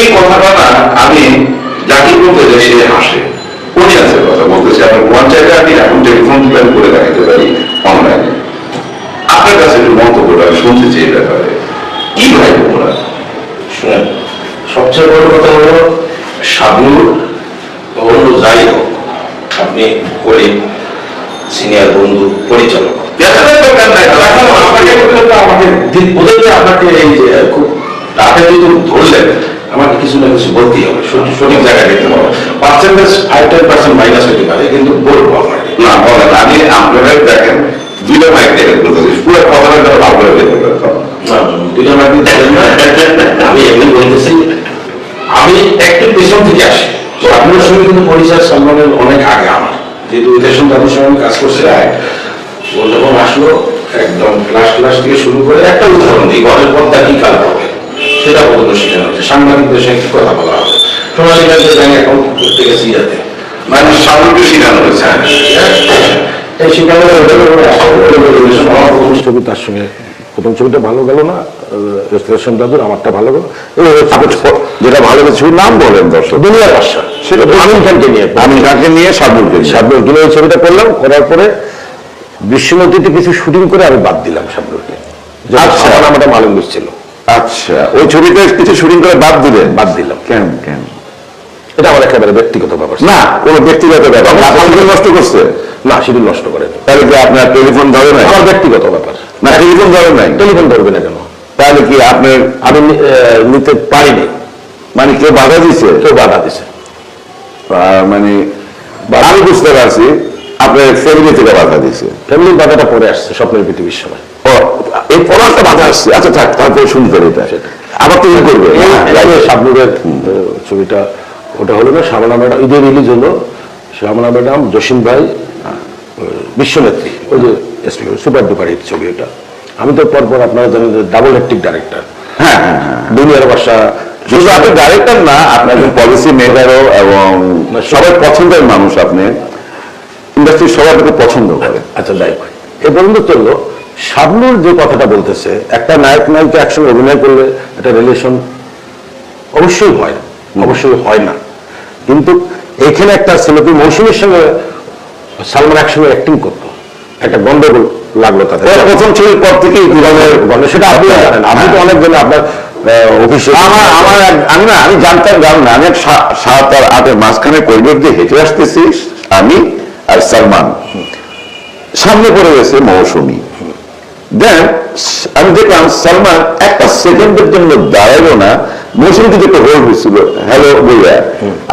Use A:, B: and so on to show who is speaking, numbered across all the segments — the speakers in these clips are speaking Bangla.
A: এই কথাটা আমি যাকে বলতে যাই সে হাসে উনি আছে কথা ওয়ান চাইলে আমি এখন টেলিফোন প্ল্যান করে দেখাতে পারি অনলাইনে আপনার কাছে একটু শুনতে চাই ব্যাপারে, কি ভাই
B: সবচেয়ে বড় কথা হলো অন্য যাই হোক, আপনি কলিগ সিনিয়র বন্ধু, পরিচালক।
A: আপনাকে
B: আপনাকে এই যে খুব রাতে যদি ধরলেন আমাকে কিছু না কিছু বলতেই হবে। সঠিক জায়গায় দেখতে হবে। Percentage five ten percent minus হতে পারে কিন্তু বলব আপনাকে।
A: না বলেন আমি আপনারা দেখেন দুইটা মাইক দেখেন পুরো কথাটা ভালো করে দেখতে
B: দুইটা মাইক না। আমি এমনি বলতেছি আমি একটু পেছন থেকে আসি। আপনার সঙ্গে কিন্তু পরিচয় সম্মানের অনেক আগে আমার। যেহেতু ইলেকশন তাদের সঙ্গে কাজ করছি যখন আসলো। একদম ক্লাস ক্লাস থেকে শুরু করে একটা উদাহরণ দিই ঘরের পর্দা কি কাল হবে? সেটা পর্যন্ত শেখানো হচ্ছে। সাংবাদিকদের সঙ্গে কথা বলা হবে। ব্যাংক অ্যাকাউন্ট করতে গেছি যাতে।
A: মানে সামনে শিখানো হয়েছে
B: এই শিক্ষাগুলো
C: ছবি তার সঙ্গে প্রথম ছবিটা ভালো গেল না? রেস্টুরেশন দাদুর আমারটা ভালো গেল?
D: যেটা ভালো ছবির নাম বলেন দর্শক। সেটা
C: আমিন খানকে নিয়ে।
D: নিয়ে নিয়ে।
C: কিনে এই ছবিটা করলাম করার পরে বিশ্বনদীতে কিছু শুটিং করে আমি বাদ দিলাম শাবনুরকে
D: আচ্ছা।
C: আমাদের মালুম ছিল
D: আচ্ছা ওই ছবিটা কিছু শুটিং করে বাদ দিলেন?
C: বাদ দিলাম।
D: কেন কেন?
C: এটা আমার একেবারে ব্যক্তিগত ব্যাপার।
D: না কোনো ব্যক্তিগত ব্যাপার নষ্ট করছে?
C: না নষ্ট করে
D: তাহলে কি আপনার টেলিফোন ধরে নাই?
C: আমার ব্যক্তিগত ব্যাপার।
D: না টেলিফোন ধরে নাই?
C: টেলিফোন ধরবে না কেন?
D: তাহলে কি আপনার
C: আমি নিতে পারিনি।
D: মানে কেউ বাধা দিছে?
C: কেউ বাধা দিছে।
D: মানে আমি বুঝতে পারছি। আপনার ফ্যামিলি থেকে বাধা দিছে
C: ফ্যামিলির বাধাটা পরে আসছে স্বপ্নের পৃথিবীর সময়।
D: ও এই পড়াটা বাধা আসছে। আচ্ছা থাক তারপরে শুনতে এটা। আবার তুমি করবে।
C: এই শাবনুরের ছবিটা ওটা হলো না শ্যামলা ম্যাডাম ঈদের রিলিজ হলো। শ্যামলা ম্যাডাম জসিম ভাই বিশ্বনেত্রী ওই যে সুপার ডুপার হিট ছবি এটা আমি তো পরপর আপনারা জানেন ডাবল হেক্টিক ডাইরেক্টর
D: হ্যাঁ হ্যাঁ হ্যাঁ।
C: দুনিয়ার বাসা
D: শুধু আপনি ডাইরেক্টর না আপনার পলিসি মেকারও এবং সবাই পছন্দের মানুষ আপনি। ইন্ডাস্ট্রি সবাই আপনাকে পছন্দ করে।
C: আচ্ছা যাই এ পর্যন্ত চলল। শাবনুর যে কথাটা বলতেছে একটা নায়ক নায়িকা একসঙ্গে অভিনয় করলে একটা রিলেশন অবশ্যই হয় অবশ্যই হয় না। কিন্তু এখানে একটা ছেলেটি মৌসুমীর সঙ্গে সালমান একসঙ্গে অ্যাক্টিং করতো। একটা গন্ডগোল লাগল তাদের।
D: প্রথম ছবির পর থেকেই
C: গন্ডগোল গন্ডগোল, সেটা আপনি জানেন আপনি তো অনেক দিন আপনার অফিসে
D: আমার আমার আমি না আমি জানতাম জান না আমি সাত আর আটের মাঝখানে করিডোর দিয়ে হেঁটে আসতেছি আমি আর সালমান। সামনে পড়ে গেছে মৌসুমী। দেন আমি দেখলাম সালমান একটা সেকেন্ডের জন্য দাঁড়াল না। মৌসুমী কিন্তু হোল্ড হয়েছিল। হ্যালো বইয়া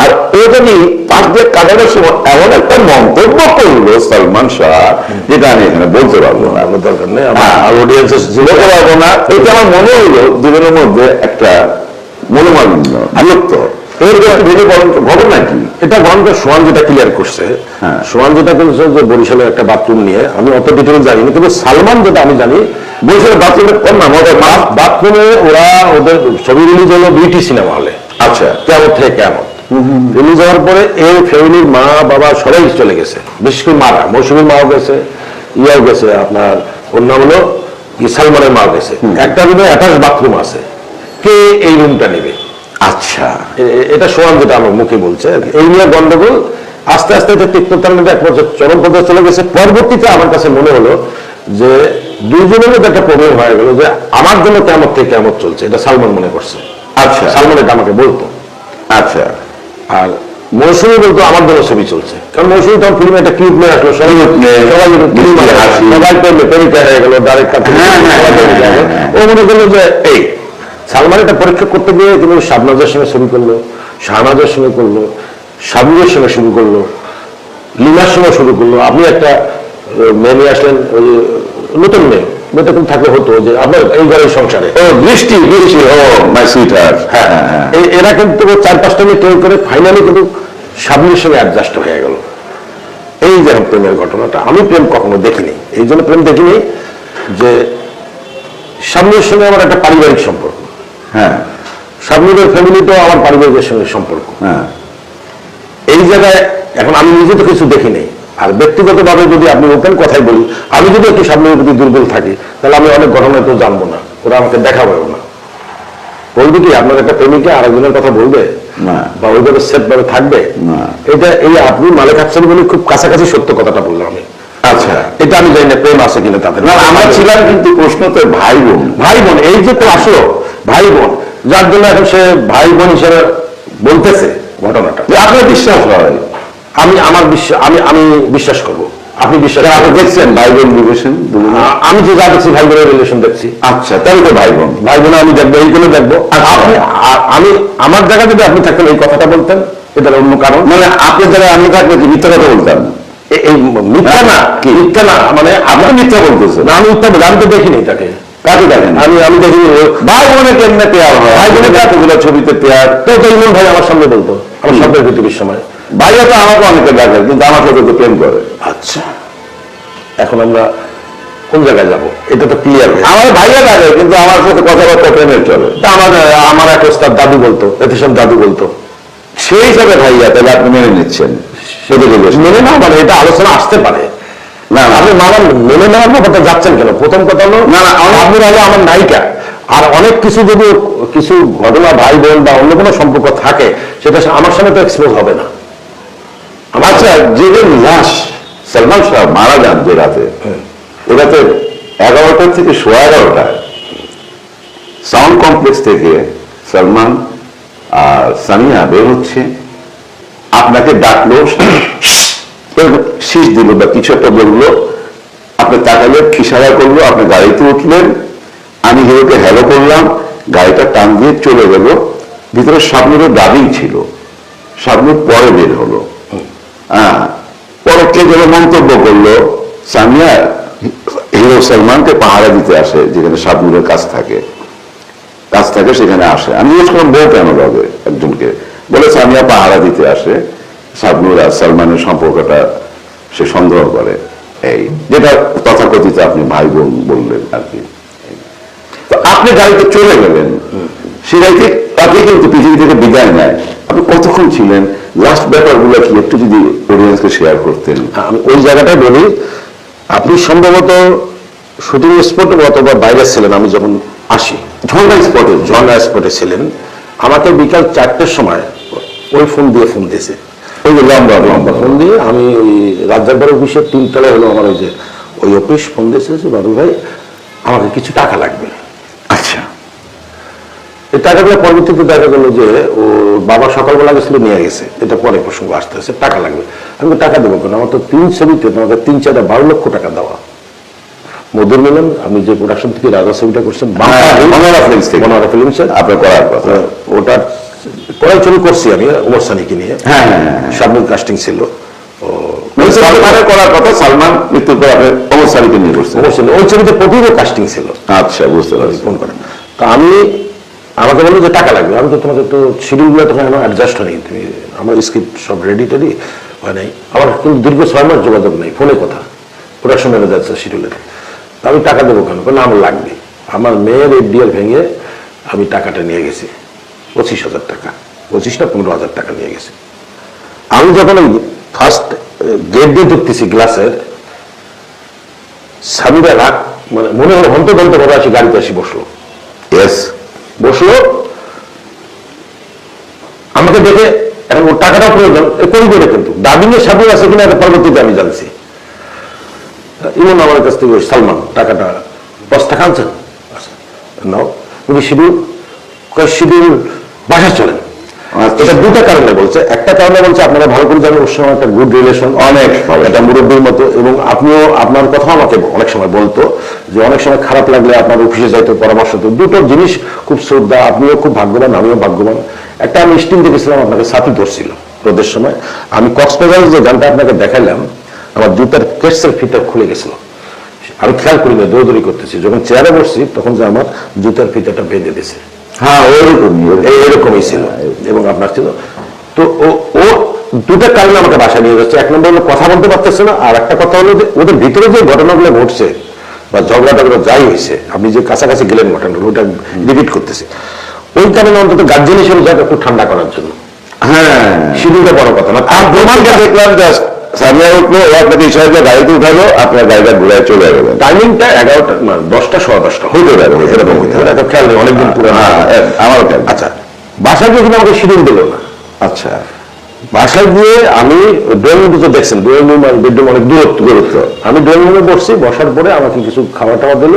D: আর ও জানি পাশ দিয়ে কাটানোর সময় এমন একটা মন্তব্য করল সালমান শাহ যেটা আমি এখানে বলতে পারব না।
C: দরকার নেই
D: হ্যাঁ,
C: আমার অডিয়েন্স
D: বলতে পারব না। এটা আমার মনে হইল দুজনের মধ্যে একটা মনোমালিন্য বিরক্ত। এর কাছে ভেবে ঘটনা কি?
C: এটা গন্ধ সোয়ান যেটা ক্লিয়ার করছে
D: হ্যাঁ।
C: যেটা করছে যে বরিশালের একটা বাথরুম নিয়ে আমি অত ডিটেল জানি না কিন্তু সালমান যেটা আমি জানি
D: বলছিল বাথরুমের কম না মজার
C: বাথরুমে ওরা ওদের ছবি রিলিজ হলো দুইটি সিনেমা হলে
D: আচ্ছা।
C: কেমন থেকে কেমন? রিলিজ হওয়ার পরে এই ফ্যামিলির মা বাবা সবাই চলে গেছে। বিশেষ করে মারা মৌসুমীর মাও গেছে ইয়াও গেছে আপনার ওর নাম হলো সালমানের মাও গেছে। একটা রুমে অ্যাটাচ বাথরুম আছে। কে এই রুমটা নেবে?
D: আচ্ছা।
C: এটা সোয়ান যেটা আমার মুখে বলছে। এই নিয়ে গন্ডগোল আস্তে আস্তে এটা তিক্ততার মধ্যে এক পর্যায়ে চরম পর্যায়ে চলে গেছে। পরবর্তীতে আমার কাছে মনে হলো যে দুইজনের মধ্যে একটা প্রবলেম হয়ে গেল যে আমার জন্য কেমন থেকে কেমন চলছে এটা সালমান মনে করছে।
D: আচ্ছা।
C: সালমান এটা আমাকে বলতো।
D: আচ্ছা।
C: আর মৌসুমি বলতো আমার জন্য ছবি চলছে। কারণ মৌসুমি তখন ফিল্মে একটা ক্লিপ নিয়ে আসলো সবাই সবাই
D: মিষ্টি
C: প্রেমে প্রেমিকা হয়ে গেল ডাইরেক্ট
D: হ্যাঁ, হ্যাঁ, হ্যাঁ,
C: ও মনে করল যে এই সালমান এটা পরীক্ষা করতে গিয়ে কিন্তু শাবনাজের সঙ্গে ছবি করল শাহনাজের সঙ্গে করল শাবনুরের সঙ্গে শুরু করল লিমার সঙ্গে শুরু করল। আপনি একটা মেয়ে নিয়ে আসলেন ওই নতুন মেয়ে মেয়েটা থাকলে হতো যে আপনার এই ঘরের সংসারে।
D: ও বৃষ্টি বৃষ্টি ও মাই সুইট হ্যাঁ হ্যাঁ হ্যাঁ।
C: এরা কিন্তু চার পাঁচটা নিয়ে ট্রেন করে ফাইনালি কিন্তু সামনের সঙ্গে অ্যাডজাস্ট হয়ে গেল। এই যে প্রেমের ঘটনাটা আমি প্রেম কখনো দেখিনি। এই জন্য প্রেম দেখিনি যে সামনের সঙ্গে আমার একটা পারিবারিক সম্পর্ক।
D: হ্যাঁ।
C: সামনের ফ্যামিলিটাও আমার পারিবারিকের সঙ্গে সম্পর্ক।
D: হ্যাঁ।
C: এই জায়গায় এখন আমি নিজে তো কিছু দেখিনি আর ব্যক্তিগতভাবে যদি আপনি ওপেন কথাই বলি আমি যদি একটু সামনের প্রতি দুর্বল থাকি তাহলে আমি অনেক ঘটনা তো জানব না। ওরা আমাকে দেখাবেও না। বলবে কি আপনার একটা প্রেমিকা আরেকজনের কথা বলবে?
D: না।
C: বা ওইভাবে সেফ ভাবে থাকবে?
D: না।
C: এটা এই আপনি মালিক হাসান বলে খুব কাছাকাছি সত্য কথাটা বললাম আমি।
D: আচ্ছা।
C: এটা আমি জানি না প্রেম আছে কিনা তাদের।
D: না আমরা ছিলাম কিন্তু প্রশ্ন তো ভাই বোন।
C: ভাই বোন এই যে তো আসলো। ভাই বোন যার জন্য এখন সে ভাই বোন হিসেবে বলতেছে ঘটনাটা।
D: যে আপনার বিশ্বাস হয়
C: আমি আমার বিশ্বাস আমি আমি বিশ্বাস করব। আপনি বিশ্বাস
D: আপনি দেখছেন ভাই বোন রিলেশন
C: আমি যে যা দেখছি ভাই বোনের রিলেশন দেখছি।
D: আচ্ছা তাহলে তো ভাই বোন
C: ভাই বোন আমি দেখব এইগুলো দেখব। আর আপনি আমি আমার জায়গা যদি আপনি থাকতেন এই কথাটা বলতেন এটার অন্য কারণ।
D: মানে আপনি যারা আমি থাকলে কি মিথ্যা কথা বলতাম।
C: এই মিথ্যা না
D: কি?
C: মিথ্যা না মানে
D: আপনি মিথ্যা বলতেছেন।
C: না আমি মিথ্যা বলি আমি তো দেখিনি তাকে
D: কাকে দেখেন?
C: আমি আমি দেখিনি
D: ভাই বোনে কেমনে পেয়ার হয়? ভাই বোনের এতগুলো ছবিতে পেয়ার?
C: তো তো ভাই আমার সামনে বলতো আমার সবের পৃথিবীর সময়।
D: ভাইয়া তো আমাকে অনেকে কিন্তু আমার সাথে তো প্রেম করে।
C: আচ্ছা। এখন আমরা কোন জায়গায় যাব? এটা তো ক্লিয়ার
D: আমার ভাইয়া লাগে কিন্তু আমার সাথে কথাবার্তা প্রেমের চলে।
C: আমার আমার এক ওস্তাদ দাদু বলতো এতেসব দাদু বলতো।
D: সেই হিসাবে ভাইয়া তাহলে আপনি মেনে নিচ্ছেন।
C: মেনে না মানে এটা আলোচনা আসতে পারে।
D: না
C: আপনি মানান মেনে নেওয়ার ব্যাপারটা যাচ্ছেন কেন? প্রথম কথা হলো
D: না, না,
C: আপনি হলো আমার নায়িকা। আর অনেক কিছু যদি কিছু ঘটনা ভাই বোন বা অন্য কোনো সম্পর্ক থাকে সেটা আমার সামনে তো এক্সপোজ হবে না।
D: আচ্ছা যেদিন লাশ সালমান শাহ মারা যান যে রাতে এগারোটা থেকে সোয়া এগারোটায় সাউন্ড কমপ্লেক্স থেকে সালমান আর সানিয়া বের হচ্ছে। আপনাকে ডাকলো শীষ দিল বা কিছু একটা বলল, আপনি তাকালে ইশারা করল, আপনি গাড়িতে উঠলেন, আমি হিরোকে হ্যালো করলাম, গাড়িটা টান দিয়ে চলে গেল, ভিতরে স্বপ্নেরও দাবি ছিল, স্বপ্নের পরে বের হলো। হ্যাঁ পরে কে যেন মন্তব্য করল, সামিয়া, হিরো সালমানকে পাহারা দিতে আসে, যেখানে স্বপ্নের কাজ থাকে। কাজ থাকে সেখানে আসে। আমি জিজ্ঞেস করলাম বউ কেন যাবে একজনকে? বলে, সামিয়া পাহারা দিতে আসে। শাবনুর আর সালমানের সম্পর্কটা সে সন্দেহ করে। এই। যেটা তথাকথিত আপনি ভাই বোন বললেন আর কি। তো আপনি গাড়িতে চলে গেলেন। সে গাড়িতে তাকে কিন্তু পৃথিবী থেকে বিদায় নেয়। আপনি কতক্ষণ ছিলেন? লাস্ট ব্যাপারগুলো কি একটু যদি অডিয়েন্সকে শেয়ার করতেন?
C: হ্যাঁ, আমি ওই জায়গাটায় বলি আপনি সম্ভবত শুটিং স্পটে অথবা বাইরে ছিলেন আমি যখন আসি।
D: ঝর্ণা স্পটে
C: ঝর্ণা স্পটে ছিলেন। আমাকে বিকাল চারটের সময় ওই ফোন দিয়ে ফোন দিয়েছে।
D: ওই যে লম্বা লম্বা
C: ফোন দিয়ে আমি ওই রাজ্জাকবার অফিসের তিনতলায় হলো আমার ওই যে ওই অফিস ফোন দিয়েছে ভাই আমাকে কিছু টাকা লাগবে।
D: আচ্ছা।
C: এই টাকাগুলো পরবর্তীতে দেখা গেলো যে ও বাবা সকালবেলা গেছিল নিয়ে গেছে। এটা পরে প্রসঙ্গ আসতে আসতে টাকা লাগবে। আমি টাকা দেবো কেন? আমার তো তিন ছবিতে তোমাকে তিন চারটা বারো লক্ষ টাকা দেওয়া। মধুর মিলন আমি যে প্রোডাকশন থেকে রাজা ছবিটা করছেন
D: হ্যাঁ, আপনার করার কথা।
C: ওটা ছবি করছি আমি ওমর সানিকে নিয়ে।
D: হ্যাঁ, হ্যাঁ, হ্যাঁ।
C: শাবনুর কাস্টিং ছিল।
D: সালমানের করার কথা সালমান মৃত্যুর পর আপনি অমর সালিকে নিয়ে করছেন
C: ওমর ওই ছবিতে প্রতিও কাস্টিং ছিল।
D: আচ্ছা বুঝতে পারছি।
C: ফোন করে তা আমি আমাকে বলল যে টাকা লাগবে। আমি তো তোমাকে তো শিডিউলগুলো তখন আমার অ্যাডজাস্ট হয়নি। তুমি আমার স্ক্রিপ্ট সব রেডি টেডি হয় নাই। আমার কিন্তু দীর্ঘ ছয় মাস যোগাযোগ নেই ফোনে কথা। প্রোডাকশন ম্যানেজার শিডিউলের আমি টাকা দেবো কেন? বললাম আমার লাগবে। আমার মেয়ের এফডিআর ভেঙে আমি টাকাটা নিয়ে গেছি পঁচিশ হাজার টাকা। পঁচিশ না পনেরো হাজার টাকা নিয়ে গেছে। আমি যখন ওই ফার্স্ট গেট দিয়ে ঢুকতেছি গ্লাসের স্বামীরা রাগ মানে মনে হলো হন্ত দন্ত ভাবে আসি গাড়িতে আসি বসল।
D: ইয়েস
C: বসল। আমাকে দেখে এখন ওর টাকাটা প্রয়োজন এ করিবে কিন্তু? ডাবিং এর আছে কিনা এটা পরবর্তীতে আমি জানছি। ইমন আমার কাছ থেকে ওই সালমান টাকাটা টাকা আনছেন। আচ্ছা, নাও। তুমি শিডিউল শিডিউল বাসা চলেন। এটা দুটা কারণে বলছে। একটা কারণে বলছে আপনারা ভালো করে জানেন, ওর সঙ্গে একটা গুড রিলেশন
D: অনেক।
C: একটা মুরব্বীর মতো এবং আপনিও, আপনার কথা আমাকে অনেক সময় বলতো যে অনেক সময় খারাপ লাগলে আপনার অফিসে যাইতে, পরামর্শ তো দুটো জিনিস খুব শ্রদ্ধা, আপনিও খুব ভাগ্যবান, আমিও ভাগ্যবান। একটা আমি স্টিম দেখেছিলাম, আপনাকে সাথী ধরছিল রোদের সময়। আমি কক্সবাজারের যে গানটা আপনাকে দেখাইলাম, আমার জুতার কেসের ফিতা খুলে গেছিল। আমি খেয়াল করি না দৌড়দৌড়ি করতেছি। যখন চেয়ারে বসছি, তখন যে আমার জুতার ফিতাটা বেঁধে দিয়েছে।
D: হ্যাঁ ওইরকমই
C: এরকমই ছিল। এবং আপনার ছিল। তো ও ও দুটা কারণে আমাকে বাসা নিয়ে যাচ্ছে। এক নম্বর হলো কথা বলতে পারতেছে না আর একটা কথা হলো যে ওদের ভিতরে যে ঘটনাগুলো ঘটছে বা ঝগড়া টগড়া যাই হয়েছে আপনি যে কাছাকাছি গেলেন ঘটনাগুলো ওটা রিপিট করতেছে। ওই কারণে অন্তত গার্জেন হিসেবে যাকে একটু ঠান্ডা করার জন্য।
D: হ্যাঁ।
C: শিডিউলটা বড় কথা না
D: আর দেখলাম জাস্ট সামনে উঠল ও আপনাকে ইশারা দিয়ে গাড়িতে উঠালো আপনার গাড়িটা ঘুরায় চলে গেল।
C: টাইমিংটা এগারোটা দশটা সোয়া দশটা।
D: হতে পারে।
C: এরকম হতে পারে, এটা খেয়াল নেই অনেকদিন পুরো
D: হ্যাঁ আমারও খেয়াল।
C: আচ্ছা। বাসায় গিয়ে কিন্তু আমাকে শিডিউল দিল না।
D: আচ্ছা।
C: বাসায় গিয়ে আমি ড্রয়িং রুম তো দেখছেন ড্রয়িং রুম আর বেডরুম অনেক দূরত্ব দূরত্ব। আমি ড্রয়িং রুমে বসছি বসার পরে আমাকে কিছু খাবার টাবার দিল।